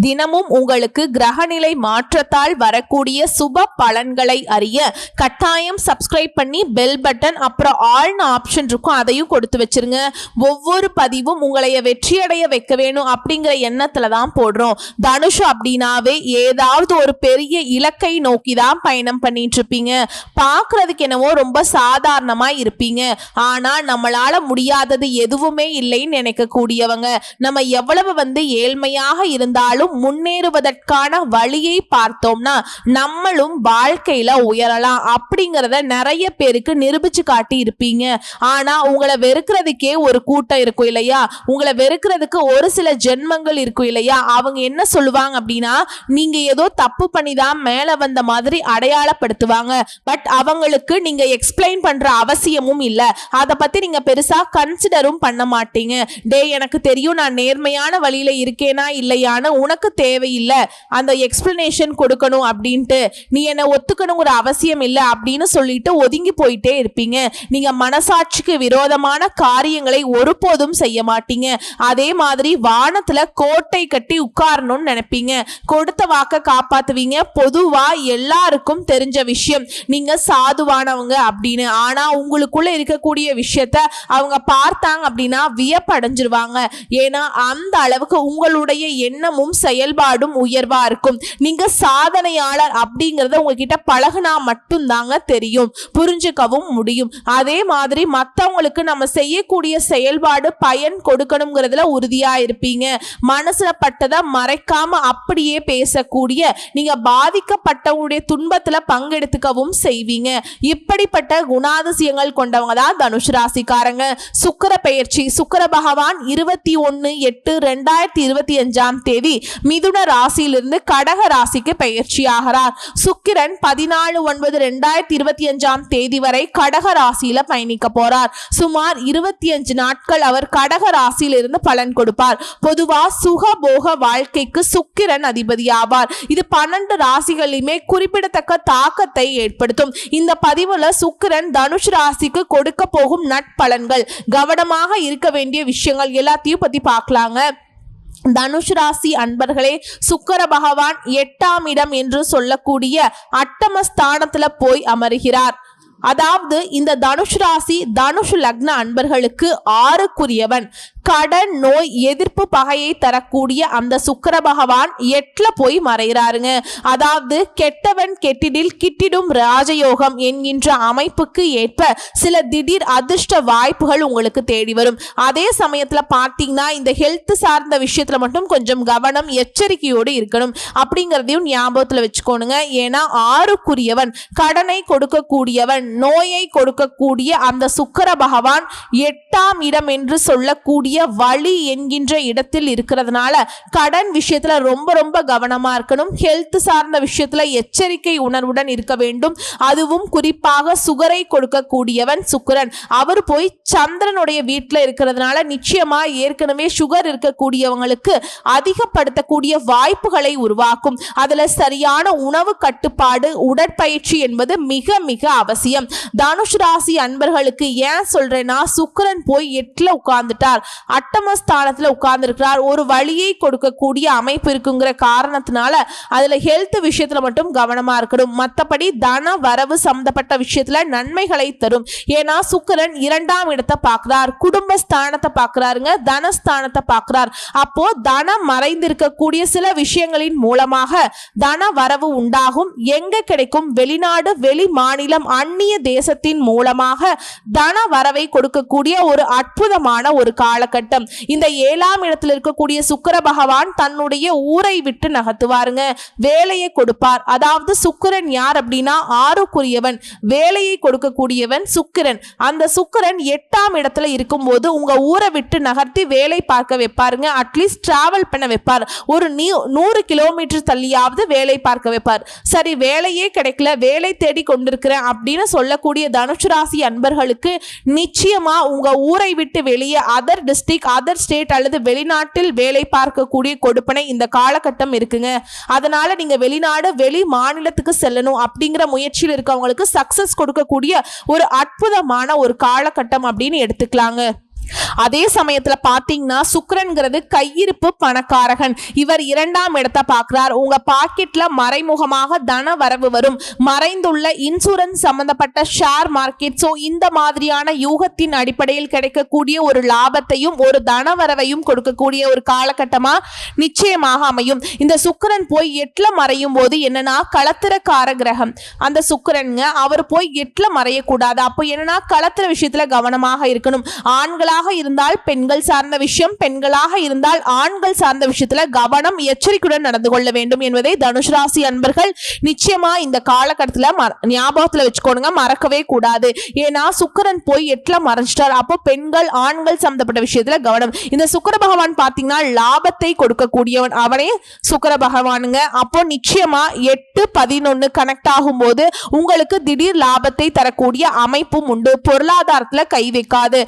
தினமும் உங்களுக்கு கிரகநிலை மாற்றத்தால் வரக்கூடிய சுப பலன்களை அறிய கட்டாயம் சப்ஸ்கிரைப் பண்ணி பெல் பட்டன் அப்புறம் ஆள்னு ஆப்ஷன் இருக்கும் அதையும் கொடுத்து வச்சிருங்க. ஒவ்வொரு பதிவும் உங்களைய வெற்றியடைய வைக்க வேணும் அப்படிங்கிற எண்ணத்துல தான் போடுறோம். தனுஷ் அப்படின்னாவே ஏதாவது ஒரு பெரிய இலக்கை நோக்கி தான் பயணம் பண்ணிட்டு இருப்பீங்க. பார்க்கறதுக்கு என்னவோ ரொம்ப சாதாரணமா இருப்பீங்க. ஆனா நம்மளால முடியாதது எதுவுமே இல்லைன்னு நினைக்கக்கூடியவங்க. நம்ம எவ்வளவு வந்து ஏழ்மையாக இருந்தாலும் முன்னேறுவதற்கான வழியை பார்த்தோம்னா நம்மளும் வாழ்க்கையில உயரலாம் அப்படிங்கிறத நிறைய பேருக்கு நிரூபிச்சு காட்டி இருப்பீங்க ஆனா உங்களை வெறுக்கிறதுக்கே ஒரு கூட்டம் இருக்கும் இல்லையா? உங்களை வெறுக்கிறதுக்கு ஒரு சில ஜென்மங்கள் இருக்கும் இல்லையா? அவங்க என்ன சொல்லுவாங்க அப்படின்னா நீங்க ஏதோ தப்பு பண்ணி தான் மேல வந்த மாதிரி அடையாளப்படுத்துவாங்க. பட் அவங்களுக்கு நீங்க எக்ஸ்பிளைன் பண்ற அவசியமும் இல்ல. அதை பத்தி நீங்க பெருசா கன்சிடரும் பண்ண மாட்டீங்க. டே எனக்கு தெரியும் நான் நேர்மையான வழியில இருக்கேனா இல்லையான்னு உனக்கு தேவையில்லை. அந்த எக்ஸ்பிளனேஷன் கொடுக்கணும் அப்படின்ட்டு. நீ என்னை ஒத்துக்கணுங்கிற அவசியம் இல்லை அப்படின்னு சொல்லிட்டு ஒதுங்கி போயிட்டே இருப்பீங்க. நீங்க மனசாட்சிக்கு விரோதமான காரியங்களை ஒருபோதும் செய்ய மாட்டீங்க. அதே மாதிரி வானத்துல கோட்டை கட்டி உட்காரணும்னு நினைப்பீங்க. கொடுத்த வாக்க காப்பாத்துவீங்க. பொதுவா எல்லாருக்கும் தெரிஞ்ச விஷயம். நீங்க சாதுவானவங்க அப்படின்னு. ஆனா உங்களுக்குள்ள இருக்கக்கூடிய விஷயத்த அவங்க பார்த்தாங்க அப்படின்னா வியப்படைஞ்சிருவாங்க. ஏன்னா அந்த அளவுக்கு உங்களுடைய எண்ணமும் செயல்பாடும் உயர்வா இருக்கும். நீங்க சாதனையாளர் அப்படிங்கறத உங்ககிட்ட பழகுனா மட்டும்தாங்க தெரியும். புரிஞ்சுக்கவும் முடியும். அதே மாதிரி மத்தவங்களுக்கு நம்ம செய்யக்கூடிய செயல்பாடு பயன் கொடுக்கணுங்கிறதுல உறுதியா இருப்பீங்க. மனசுல பட்டதை மறைக்காம அப்படியே பேசக்கூடிய நீங்க பாதிக்கப்பட்டவங்களுடைய துன்பத்துல பங்கெடுத்துக்கவும் செய்வீங்க. இப்படிப்பட்ட குணாதிசயங்கள் கொண்டவங்க தான் தனுஷ் ராசிக்காரங்க. சுக்கிர பெயர்ச்சி சுக்கர பகவான் இருபத்தி ஒன்னு எட்டு ரெண்டாயிரத்தி இருபத்தி அஞ்சாம் தேதி மிதுன ராசியிலிருந்து கடக ராசிக்கு பயிற்சி ஆகிறார் சுக்கிரன் பதினாலு ஒன்பது ரெண்டாயிரத்தி இருபத்தி அஞ்சாம் தேதி வரை கடக ராசியில பயணிக்க போறார். சுமார் இருபத்தி அஞ்சு நாட்கள் அவர் கடக ராசியிலிருந்து பலன் கொடுப்பார். பொதுவா சுகபோக வாழ்க்கைக்கு சுக்கிரன் அதிபதியாவார். இது பன்னெண்டு ராசிகளிலுமே குறிப்பிடத்தக்க தாக்கத்தை ஏற்படுத்தும். இந்த பதிவுல சுக்கிரன் தனுஷ் ராசிக்கு கொடுக்க போகும் நட்பலன்கள் கவனமாக இருக்க வேண்டிய விஷயங்கள் எல்லாத்தையும் பத்தி பார்க்கலாங்க. தனுஷ் ராசி அன்பர்களே சுக்கர பகவான் எட்டாம் இடம் என்று சொல்லக்கூடிய அட்டமஸ்தானத்துல போய் அமருகிறார். அதாவது இந்த தனுஷ் ராசி தனுஷ் லக்ன அன்பர்களுக்கு ஆறுக்குரியவன். கடன் நோய் எதிர்ப்பு பகையை தரக்கூடிய அந்த சுக்கர பகவான் எட்ல போய் மறைகிறாருங்க. அதாவது கெட்டவன் கெட்டிடில் கிட்டிடும் ராஜயோகம் என்கின்ற அமைப்புக்கு ஏற்ப சில திடீர் அதிர்ஷ்ட வாய்ப்புகள் உங்களுக்கு தேடி வரும். அதே சமயத்துல பார்த்தீங்கன்னா இந்த ஹெல்த் சார்ந்த விஷயத்துல மட்டும் கொஞ்சம் கவனம் எச்சரிக்கையோடு இருக்கணும். அப்படிங்கிறதையும் ஞாபகத்துல வச்சுக்கோணுங்க. ஏன்னா ஆறுக்குரியவன் கடனை கொடுக்கக்கூடியவன் நோயை கொடுக்கக்கூடிய அந்த சுக்கர பகவான் எட்டாம் இடம் என்று சொல்லக்கூடிய வழி என்கின்ற இடத்தில் இருக்கிறதுனால கடன் விஷயத்துல ரொம்ப ரொம்ப கவனமா இருக்கணும். ஹெல்த் சார்ந்த விஷயத்துல எச்சரிக்கை உணர்வுடன் இருக்க வேண்டும். அதுவும் குறிப்பாக சுகரை கொடுக்கக்கூடியவன் சுக்கரன். அவர் போய் சந்திரனுடைய வீட்டில் இருக்கிறதுனால நிச்சயமா ஏற்கனவே சுகர் இருக்கக்கூடியவங்களுக்கு அதிகப்படுத்தக்கூடிய வாய்ப்புகளை உருவாக்கும். அதுல சரியான உணவு கட்டுப்பாடு உடற்பயிற்சி என்பது மிக மிக அவசியம். தனுஷ் ராசி அன்பர்களுக்கு ஏன் சொல்றேன்னா சுக்கிரன் போய் எட்டுல உட்கார்ந்துட்டார். அட்டமஸ்தானத்துல உட்கார்ந்துருக்கிறார். ஒரு வழியை கொடுக்கக்கூடிய அமைப்பு இருக்குங்கிற காரணத்தினால அதுல ஹெல்த் விஷயத்துல மட்டும் கவனமா இருக்கணும். மற்றபடி தன வரவு சம்பந்தப்பட்ட விஷயத்துல நன்மைகளை தரும். ஏன்னா சுக்கிரன் இரண்டாம் இடத்தை பார்க்கிறார். குடும்ப ஸ்தானத்தை பார்க்கிறாருங்க. தனஸ்தானத்தை பார்க்கிறார். அப்போ தனம் மறைந்திருக்கக்கூடிய சில விஷயங்களின் மூலமாக தன வரவு உண்டாகும். எங்க கிடைக்கும்? வெளிநாடு வெளி மாநிலம் அந்நிய தேசத்தின் மூலமாக தன வரவை கொடுக்கக்கூடிய ஒரு அற்புதமான ஒரு காலகட்டம். இந்த ஏழாம் இடத்தில் இருக்கக்கூடிய சுக்கர பகவான் தன்னுடைய ஊரை விட்டு நகர்த்துவாருங்க. வேலையை கொடுப்பார். அதாவது சுக்கிரன் யார் அப்படின்னா ஆறுக்குரியவன். வேலையை கொடுக்கக்கூடியவன் சுக்கிரன். அந்த சுக்கிரன் எட்டாம் இடத்துல இருக்கும்போது உங்க ஊரை விட்டு நகர்த்தி வேலை பார்க்க வைப்பாருங்க. அட்லீஸ்ட் டிராவல் பண்ண வைப்பார். ஒரு நீ நூறு கிலோமீட்டர் தள்ளியாவது வேலை பார்க்க வைப்பார். சரி வேலையே கிடைக்கல. வேலை தேடி கொண்டிருக்கிறேன் அப்படின்னு சொல்லக்கூடிய தனுசு ராசி அன்பர்களுக்கு நிச்சயமா உங்க ஊரை விட்டு வெளியே அதர் டிஸ்ட்ரிக்ட் அதர் ஸ்டேட் அல்லது வெளிநாட்டில் வேலை பார்க்கக்கூடிய கொடுப்பனை இந்த காலகட்டம் இருக்குங்க. அதனால நீங்க வெளிநாடு வெளி மாநிலத்துக்கு செல்லணும் அப்படிங்கிற முயற்சியில் இருக்கவங்களுக்கு சக்சஸ் கொடுக்கக்கூடிய ஒரு அற்புதமான ஒரு காலகட்டம் அப்படின்னு எடுத்துக்கலாங்க. அதே சமயத்துல பாத்தீங்கன்னா சுக்கரன்கிறது கையிருப்பு பணக்காரகன். இவர் இரண்டாம் இடத்தை பார்க்கிறார். உங்க பாக்கெட்ல மறைமுகமாக தன வரவு வரும். மறைந்துள்ள இன்சூரன்ஸ் சம்பந்தப்பட்ட ஷேர் மார்க்கெட் ஸோ இந்த மாதிரியான யூகத்தின் அடிப்படையில் கிடைக்கக்கூடிய ஒரு லாபத்தையும் ஒரு தன வரவையும் கொடுக்கக்கூடிய ஒரு காலகட்டமா நிச்சயமாக அமையும். இந்த சுக்கரன் போய் எட்டுல மறையும் போது என்னன்னா களத்திரக்கார கிரகம். அந்த சுக்கிரனுங்க அவர் போய் எட்டுல மறையக்கூடாது. அப்போ என்னன்னா களத்திர விஷயத்துல கவனமாக இருக்கணும். ஆண்களாக இருந்தால் பெண்கள் சார்ந்த விஷயம் பெண்களாக இருந்தால் ஆண்கள் சார்ந்த விஷயத்துல கவனம் எச்சரிக்கையுடன் நடந்து கொள்ள வேண்டும் என்பதை தனுஷ் ராசி அன்பர்கள் நிச்சயமா இந்த காலகட்டத்துல ஞாபகத்துல வச்சுக்கோணுங்க மறக்கவே கூடாது. ஏன்னா சுக்கிரன் போய் எட்டுல மறைஞ்சிட்டார். அப்போ பெண்கள் ஆண்கள் சம்பந்தப்பட்ட விஷயத்துல கவனம். இந்த சுக்கர பகவான் பாத்தீங்கன்னா லாபத்தை கொடுக்கக்கூடியவன். அவனே சுக்கர பகவானுங்க. அப்போ நிச்சயமா எட்டு பதினொன்னு கனெக்ட் ஆகும்போது உங்களுக்கு திடீர் லாபத்தை தரக்கூடிய அமைப்பும் உண்டு. பொருளாதாரத்துல கை வைக்காது.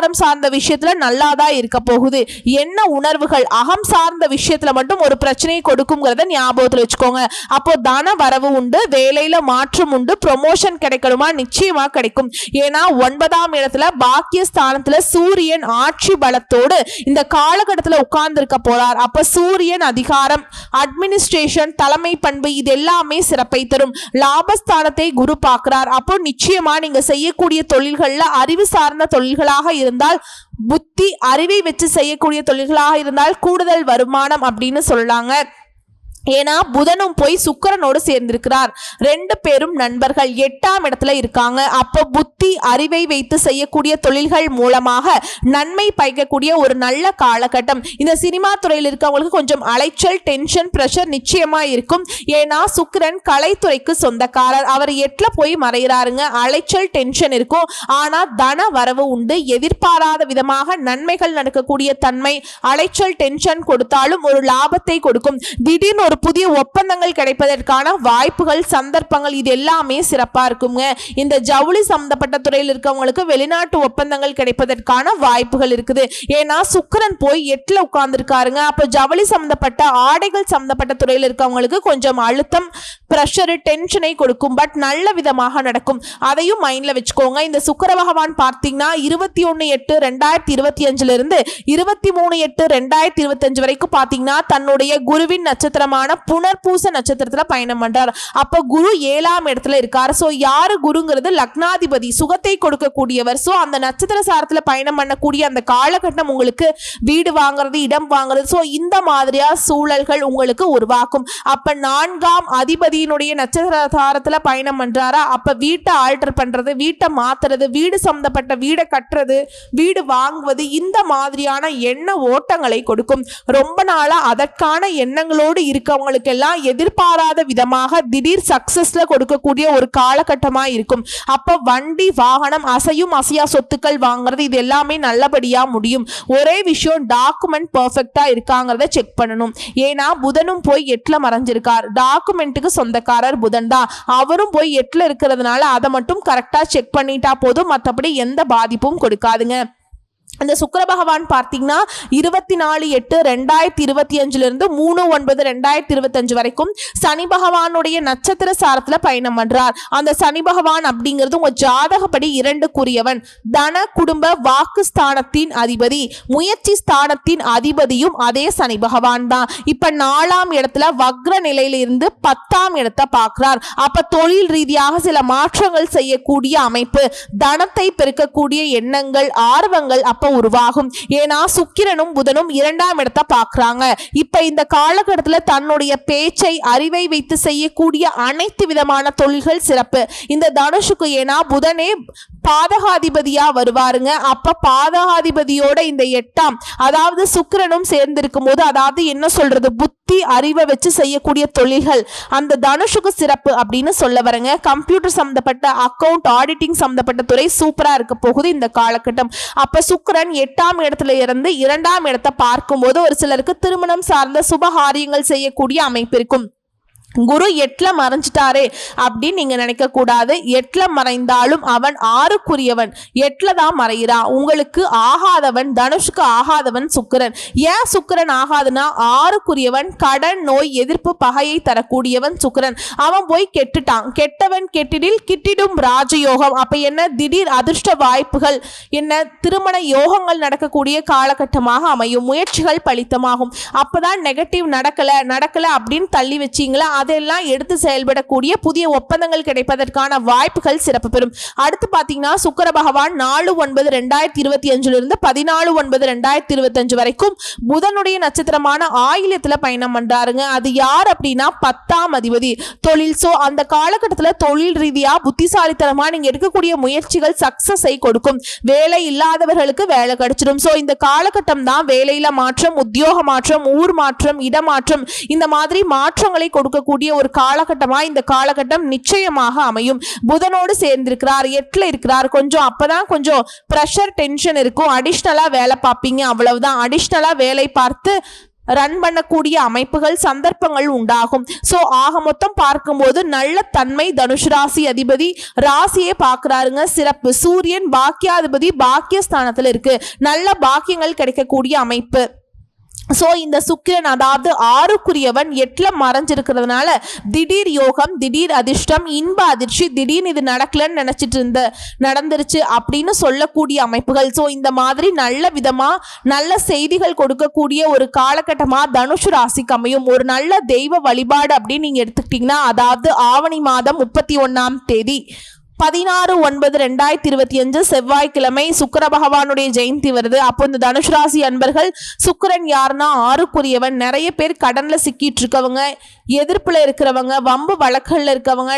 பொருளாதாரம் சார்ந்த விஷயத்துல நல்லாதான் இருக்க போகுது? என்ன உணர்வுகள்? அகம் சார்ந்த விஷயத்துல மட்டும் ஒரு பிரச்சனையை கொடுக்குங்கிறத ஞாபகத்துல வச்சுக்கோங்க. அப்போ தன வரவு உண்டு வேலையில மாற்றம் உண்டு ப்ரொமோஷன் கிடைக்கணுமா? நிச்சயமா கிடைக்கும். ஏன்னா ஒன்பதாம் இடத்துல பாக்கிய ஸ்தானத்துல சூரியன் ஆட்சி பலத்தோடு இந்த காலகட்டத்துல உட்கார்ந்துருக்க போறார். அப்ப சூரியன் அதிகாரம் அட்மினிஸ்ட்ரேஷன் தலைமை பண்பு இது எல்லாமே சிறப்பை தரும். லாபஸ்தானத்தை குரு பார்க்கிறார். அப்போ நிச்சயமா நீங்க செய்யக்கூடிய தொழில்கள்ல அறிவு சார்ந்த தொழில்களாக இருந்தால் புத்தி அறிவை வச்சு செய்யக்கூடிய தொழில்களாக இருந்தால் கூடுதல் வருமானம் அப்படின்னு சொல்லலாங்க ஏன்னா புதனும் போய் சுக்கரனோடு சேர்ந்திருக்கிறார். ரெண்டு பேரும் நண்பர்கள். எட்டாம் இடத்துல இருக்காங்க. அப்போ புத்தி அறிவை வைத்து செய்யக்கூடிய தொழில்கள் மூலமாக நன்மை பயக்கக்கூடிய ஒரு நல்ல காலகட்டம். இந்த சினிமா துறையில் இருக்கவங்களுக்கு கொஞ்சம் அலைச்சல் டென்ஷன் ப்ரெஷர் நிச்சயமா இருக்கும். ஏன்னா சுக்கரன் கலைத்துறைக்கு சொந்தக்காரர். அவர் எட்ல போய் மறைகிறாருங்க அலைச்சல் டென்ஷன் இருக்கும். ஆனா தன வரவு உண்டு. எதிர்பாராத விதமாக நன்மைகள் நடக்கக்கூடிய தன்மை அலைச்சல் டென்ஷன் கொடுத்தாலும் ஒரு லாபத்தை கொடுக்கும். திடீர்னு ஒரு புதிய ஒப்பந்தங்கள் கிடைப்பதற்கான வாய்ப்புகள் சந்தர்ப்பங்கள் இது எல்லாமே சிறப்பாக இருக்குங்க. இந்த ஜவுளி சம்பந்தப்பட்ட துறையில் இருக்கவங்களுக்கு வெளிநாட்டு ஒப்பந்தங்கள் கிடைப்பதற்கான வாய்ப்புகள் இருக்குது. ஏன்னா சுக்கரன் போய் எட்டில் உட்கார்ந்துருக்காருங்க. அப்போ ஜவுளி சம்பந்தப்பட்ட ஆடைகள் சம்பந்தப்பட்ட துறையில் இருக்கவங்களுக்கு கொஞ்சம் அழுத்தம் ப்ரெஷரு டென்ஷனை கொடுக்கும். பட் நல்ல விதமாக நடக்கும். அதையும் மைண்டில் வச்சுக்கோங்க. இந்த சுக்கர பகவான் பார்த்தீங்கன்னா இருபத்தி ஒன்று எட்டு ரெண்டாயிரத்தி இருபத்தி அஞ்சுலேருந்து இருபத்தி மூணு எட்டு ரெண்டாயிரத்தி இருபத்தஞ்சு வரைக்கும் பார்த்தீங்கன்னா தன்னுடைய குருவின் நட்சத்திரமான புனர்பூச நட்சத்திரத்தில் பயணம் பண்ணுறார் அப்போ குரு ஏழாம் இடத்துல இருக்கார். ஸோ யார் குருங்கிறது? லக்னாதிபதி. சுகத்தை கொடுக்கக்கூடியவர். ஸோ அந்த நட்சத்திர சாரத்தில் பயணம் பண்ணக்கூடிய அந்த காலகட்டம் உங்களுக்கு வீடு வாங்குறது இடம் வாங்குறது. ஸோ இந்த மாதிரியா சூழல்கள் உங்களுக்கு உருவாக்கும். அப்போ நான்காம் அதிபதி அதிபதியினுடைய நட்சத்திர பயணம் பண்ணுறாரா அப்போ வீட்டை ஆல்டர் பண்ணுறது வீட்டை மாத்துறது வீடு சம்மந்தப்பட்ட வீடை கட்டுறது வீடு வாங்குவது இந்த மாதிரியான எண்ண ஓட்டங்களை கொடுக்கும். ரொம்ப நாளாக அதற்கான எண்ணங்களோடு இருக்கவங்களுக்கெல்லாம் எதிர்பாராத விதமாக திடீர் சக்ஸஸில் கொடுக்கக்கூடிய ஒரு காலகட்டமாக இருக்கும். அப்போ வண்டி வாகனம் அசையும் அசையா சொத்துக்கள் வாங்குறது இது எல்லாமே நல்லபடியாக முடியும். ஒரே விஷயம் டாக்குமெண்ட் பர்ஃபெக்டாக இருக்காங்கிறத செக் பண்ணணும். ஏன்னா புதனும் போய் எட்டில் மறைஞ்சிருக்கார். டாக்குமெண்ட்டுக்கு சொந்தக்காரர் புதன் தான். அவரும் போய் எட்டில் இருக்கிறதுனால அதை மட்டும் கரெக்டா செக் பண்ணிட்டா போதும். மற்றபடி எந்த பாதிப்பும் கொடுக்காதுங்க. இந்த சுக்கர பகவான் பார்த்தீங்கன்னா இருபத்தி நாலு எட்டு ரெண்டாயிரத்தி இருபத்தி அஞ்சுல இருந்து மூணு ஒன்பது ரெண்டாயிரத்தி இருபத்தஞ்சு வரைக்கும் சனி பகவானுடைய நட்சத்திர சாரத்துல பயணம் பண்றார். அந்த சனி பகவான் அப்படிங்கிறது உங்க ஜாதகப்படி இரண்டுக்குரியவன். தன குடும்ப வாக்கு ஸ்தானத்தின் அதிபதி. முயற்சி ஸ்தானத்தின் அதிபதியும் அதே சனி பகவான் தான். இப்ப நாலாம் இடத்துல வக்ர நிலையிலிருந்து பத்தாம் இடத்தை பார்க்கிறார். அப்ப தொழில் ரீதியாக சில மாற்றங்கள் செய்யக்கூடிய அமைப்பு. தனத்தை பெருக்கக்கூடிய எண்ணங்கள் ஆர்வங்கள் அப்ப உருவாகும். ஏன்னா சுக்கிரனும் புதனும் இரண்டாம் இடத்தை பார்க்கறாங்க. இப்ப இந்த காலகட்டத்துல தன்னுடைய பேச்சை அறிவை வைத்து செய்யக்கூடிய அனைத்து விதமான தொழில்கள் சிறப்பு. இந்த தனுஷுக்கு ஏன்னா புதனே பாதகாதிபதியா வருவாருங்க. அப்ப பாதகாதிபதியோட இந்த எட்டாம் அதாவது சுக்கிரனும் சேர்ந்திருக்கும் போது அதாவது என்ன சொல்றது? புத்தி அறிவை வச்சு செய்யக்கூடிய தொழில்கள். அந்த தனுஷுக்கு சிறப்பு அப்படின்னு சொல்ல வரங்க. கம்ப்யூட்டர் சம்மந்தப்பட்ட அக்கவுண்ட் ஆடிட்டிங் சம்மந்தப்பட்ட துறை சூப்பரா இருக்க போகுது இந்த காலகட்டம். அப்ப சுக்கிரன் எட்டாம் இடத்துல இருந்து இரண்டாம் இடத்தை பார்க்கும்போது ஒரு சிலருக்கு திருமணம் சார்ந்த சுபகாரியங்கள் செய்யக்கூடிய அமைப்பு இருக்கும். குரு எட்ல மறைஞ்சிட்டாரே அப்படின்னு நீங்க நினைக்க கூடாது. எட்ல மறைந்தாலும் அவன் ஆறுக்குரியவன். எட்டில் தான் மறைகிறான் உங்களுக்கு ஆகாதவன் தனுஷுக்கு ஆகாதவன் சுக்கரன். ஏன் சுக்கிரன் ஆகாதுன்னா? ஆறுக்குரியவன் கடன் நோய் எதிர்ப்பு பகையை தரக்கூடியவன் சுக்கிரன். அவன் போய் கெட்டுட்டான். கெட்டவன் கெட்டிடில் கிட்டிடும் ராஜயோகம். அப்ப என்ன? திடீர் அதிர்ஷ்ட வாய்ப்புகள். என்ன? திருமண யோகங்கள் நடக்கக்கூடிய காலகட்டமாக அமையும். முயற்சிகள் பலித்தமாகும். அப்பதான் நெகட்டிவ் நடக்கல. நடக்கல அப்படின்னு தள்ளி வச்சீங்களா? அதெல்லாம் எடுத்து செயல்படக்கூடிய புதிய ஒப்பந்தங்கள் கிடைப்பதற்கான வாய்ப்புகள் சிறப்பு பெறும் அடுத்து பார்த்தீங்கன்னா சுக்கர பகவான் நாலு ஒன்பது ரெண்டாயிரத்தி இருபத்தி அஞ்சிலிருந்து பதினாலு ஒன்பது ரெண்டாயிரத்தி இருபத்தஞ்சு வரைக்கும் புதனுடைய நட்சத்திரமான ஆயிலத்தில் பயணம் பண்றாருங்க. அது யார் அப்படின்னா பத்தாம் அதிபதி. தொழில் ஸோ அந்த காலகட்டத்தில் தொழில் ரீதியாக புத்திசாலித்தனமாக நீங்கள் எடுக்கக்கூடிய முயற்சிகள் சக்சஸை கொடுக்கும். வேலை இல்லாதவர்களுக்கு வேலை கிடைச்சிடும். ஸோ இந்த காலகட்டம் தான் வேலையில் மாற்றம் உத்தியோக மாற்றம் ஊர் மாற்றம் இடமாற்றம் இந்த மாதிரி மாற்றங்களை கொடுக்கக்கூடிய ஒரு காலகட்டமாக இந்த காலகட்டம் நிச்சயமாக அமையும். புதனோடு சேர்ந்திருக்கிறார் எட்டில் இருக்கிறார். கொஞ்சம் அப்போதான் கொஞ்சம் ப்ரெஷர் டென்ஷன் இருக்கும். அடிஷ்னலாக வேலை பார்ப்பீங்க அவ்வளவுதான். அடிஷ்னலாக வேலை பார்த்து ரன் பண்ணக்கூடிய அமைப்புகள் சந்தர்ப்பங்கள் உண்டாகும். ஸோ ஆக மொத்தம் பார்க்கும்போது நல்ல தன்மை தனுஷ் ராசி அதிபதி ராசியே பார்க்கறாருங்க. சிறப்பு. சூரியன் பாக்கியாதிபதி பாக்கியஸ்தானத்தில் இருக்கு. நல்ல பாக்கியங்கள் கிடைக்கக்கூடிய அமைப்பு. ஸோ இந்த சுக்கிரன் அதாவது ஆறுக்குரியவன் எட்டில் மறைஞ்சிருக்கிறதுனால திடீர் யோகம் திடீர் அதிர்ஷ்டம் இன்ப அதிர்ச்சி திடீர்னு இது நடக்கலன்னு நினச்சிட்டு இருந்த நடந்துருச்சு அப்படின்னு சொல்லக்கூடிய அமைப்புகள். ஸோ இந்த மாதிரி நல்ல விதமாக நல்ல செய்திகள் கொடுக்கக்கூடிய ஒரு காலகட்டமாக தனுஷு ராசிக்கு அமையும். ஒரு நல்ல தெய்வ வழிபாடு அப்படின்னு நீங்கள் எடுத்துக்கிட்டிங்கன்னா அதாவது ஆவணி மாதம் முப்பத்தி ஒன்றாம் தேதி. பதினாறு ஒன்பது ரெண்டாயிரத்தி இருபத்தி அஞ்சு செவ்வாய்க்கிழமை சுக்கர பகவானுடைய ஜெயந்தி வருது. அப்போ இந்த தனுஷ் ராசி அன்பர்கள் சுக்கிரன் யாருன்னா ஆறுக்குரியவன். நிறைய பேர் கடன்ல சிக்கிட்டு இருக்கவங்க. எதிர்ப்புல இருக்கிறவங்க வம்பு வழக்குல இருக்கவங்க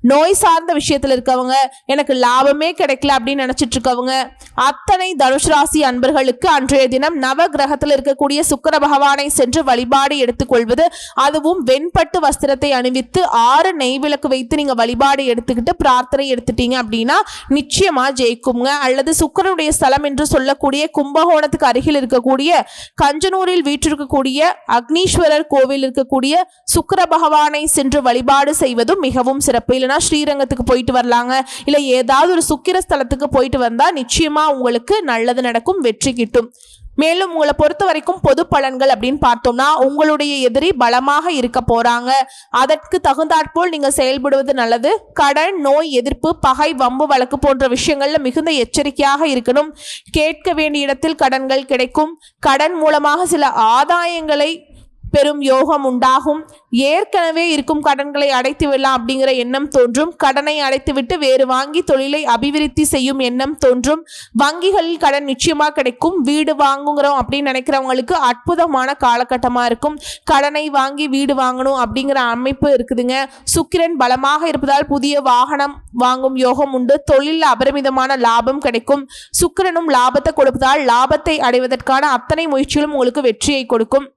நோய் சார்ந்த விஷயத்துல இருக்கவங்க எனக்கு லாபமே கிடைக்கல அப்படின்னு நினைச்சிட்டு இருக்கவங்க அத்தனை தனுஷ் ராசி அன்பர்களுக்கு அன்றைய தினம் நவ கிரகத்தில் இருக்கக்கூடிய சுக்கிர பகவானை சென்று வழிபாடு எடுத்துக்கொள்வது அதுவும் வெண்பட்டு வஸ்திரத்தை அணிவித்து ஆறு நெய் விளக்கு வைத்து நீங்க வழிபாடு எடுத்துக்கிட்டு பிரார்த்தனை எடுத்துட்டீங்க அப்படின்னா நிச்சயமா ஜெயிக்குங்க. அல்லது சுக்கிரனுடைய ஸ்தலம் என்று சொல்லக்கூடிய கும்பகோணத்துக்கு அருகில் இருக்கக்கூடிய கஞ்சனூரில் வீற்றிருக்கக்கூடிய அக்னீஸ்வரர் கோவில் இருக்கக்கூடிய சுக்கர பகவானை சென்று வழிபாடு செய்வதும் மிகவும் சிறப்பு. இல்லைன்னா ஸ்ரீரங்கத்துக்கு போயிட்டு வரலாங்க. இல்லை ஏதாவது ஒரு சுக்கிர ஸ்தலத்துக்கு போயிட்டு வந்தால் நிச்சயமாக உங்களுக்கு நல்லது நடக்கும் வெற்றி கிட்டும். மேலும் உங்களை பொறுத்த வரைக்கும் பொது பலன்கள் அப்படின்னு பார்த்தோம்னா உங்களுடைய எதிரி பலமாக இருக்க போறாங்க. அதற்கு தகுந்தாற்போல் நீங்க செயல்படுவது நல்லது. கடன் நோய் எதிர்ப்பு பகை வம்பு வழக்கு போன்ற விஷயங்கள்ல மிகுந்த எச்சரிக்கையாக இருக்கணும். கேட்க வேண்டிய இடத்தில் கடன்கள் கிடைக்கும். கடன் மூலமாக சில ஆதாயங்களை பெரும் யோகம் உண்டாகும். ஏற்கனவே இருக்கும் கடன்களை அடைத்து விடலாம் அப்படிங்கிற எண்ணம் தோன்றும். கடனை அடைத்துவிட்டு வேறு வாங்கி தொழிலை அபிவிருத்தி செய்யும் எண்ணம் தோன்றும். வங்கிகளில் கடன் நிச்சயமாக கிடைக்கும். வீடு வாங்குங்கிறோம் அப்படின்னு நினைக்கிறவங்களுக்கு அற்புதமான காலகட்டமாக இருக்கும். கடனை வாங்கி வீடு வாங்கணும் அப்படிங்கிற அமைப்பு இருக்குதுங்க. சுக்கிரன் பலமாக இருப்பதால் புதிய வாகனம் வாங்கும் யோகம் உண்டு. தொழிலில் அபரிமிதமான லாபம் கிடைக்கும். சுக்கிரனும் லாபத்தை கொடுப்பதால் லாபத்தை அடைவதற்கான அத்தனை முயற்சிகளும் உங்களுக்கு வெற்றியை கொடுக்கும்.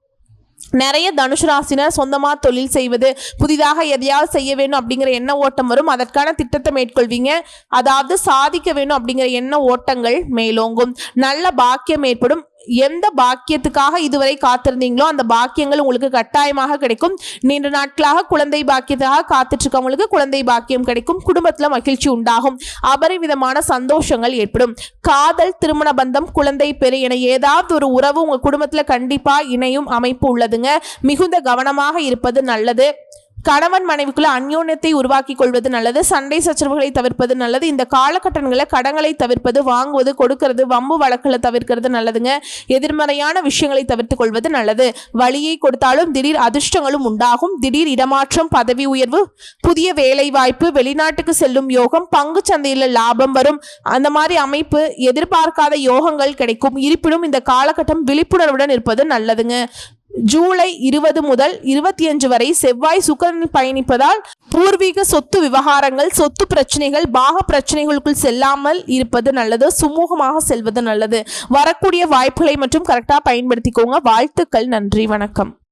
நிறைய தனுஷ் ராசினர் சொந்தமாக தொழில் செய்வது புதிதாக எதையாவது செய்ய வேணும் அப்படிங்கிற எண்ண ஓட்டம் வரும். அதற்கான திட்டத்தை மேற்கொள்வீங்க. அதாவது சாதிக்க வேணும் அப்படிங்கிற எண்ண ஓட்டங்கள் மேலோங்கும். நல்ல பாக்கியம் ஏற்படும். எந்த பாக்கியத்துக்காக இதுவரை காத்திருந்தீங்களோ அந்த பாக்கியங்கள் உங்களுக்கு கட்டாயமாக கிடைக்கும். நீண்ட நாட்களாக குழந்தை பாக்கியத்துக்காக காத்துட்டு இருக்கவங்களுக்கு குழந்தை பாக்கியம் கிடைக்கும். குடும்பத்தில் மகிழ்ச்சி உண்டாகும். அபரிவிதமான சந்தோஷங்கள் ஏற்படும். காதல் திருமண பந்தம் குழந்தை பெரு என ஏதாவது ஒரு உறவு உங்கள் குடும்பத்தில் கண்டிப்பாக இணையும் அமைப்பு உள்ளதுங்க. மிகுந்த கவனமாக இருப்பது நல்லது. கணவன் மனைவிக்குள்ள அந்யோன்யத்தை உருவாக்கி கொள்வது நல்லது சண்டை சச்சரவுகளை தவிர்ப்பது நல்லது இந்த காலகட்டங்களில் கடங்களை தவிர்ப்பது வாங்குவது கொடுக்கிறது வம்பு வழக்குகளை தவிர்க்கிறது நல்லதுங்க. எதிர்மறையான விஷயங்களை தவிர்த்து கொள்வது நல்லது. வழியை கொடுத்தாலும் திடீர் அதிர்ஷ்டங்களும் உண்டாகும். திடீர் இடமாற்றம் பதவி உயர்வு புதிய வேலை வாய்ப்பு வெளிநாட்டுக்கு செல்லும் யோகம் பங்கு சந்தையில் லாபம் வரும். அந்த மாதிரி அமைப்பு எதிர்பார்க்காத யோகங்கள் கிடைக்கும். இருப்பினும் இந்த காலகட்டம் விழிப்புணர்வுடன் இருப்பது நல்லதுங்க. ஜூலை இருபது முதல் இருபத்தி அஞ்சு வரை செவ்வாய் சுக்கரன் பயணிப்பதால் பூர்வீக சொத்து விவகாரங்கள் சொத்து பிரச்சனைகள் பாக பிரச்சனைகளுக்குள் செல்லாமல் இருப்பது நல்லது சுமூகமாக செல்வது நல்லது. வரக்கூடிய வாய்ப்புகளை மற்றும் கரெக்டாக பயன்படுத்திக்கோங்க. வாழ்த்துக்கள் நன்றி வணக்கம்.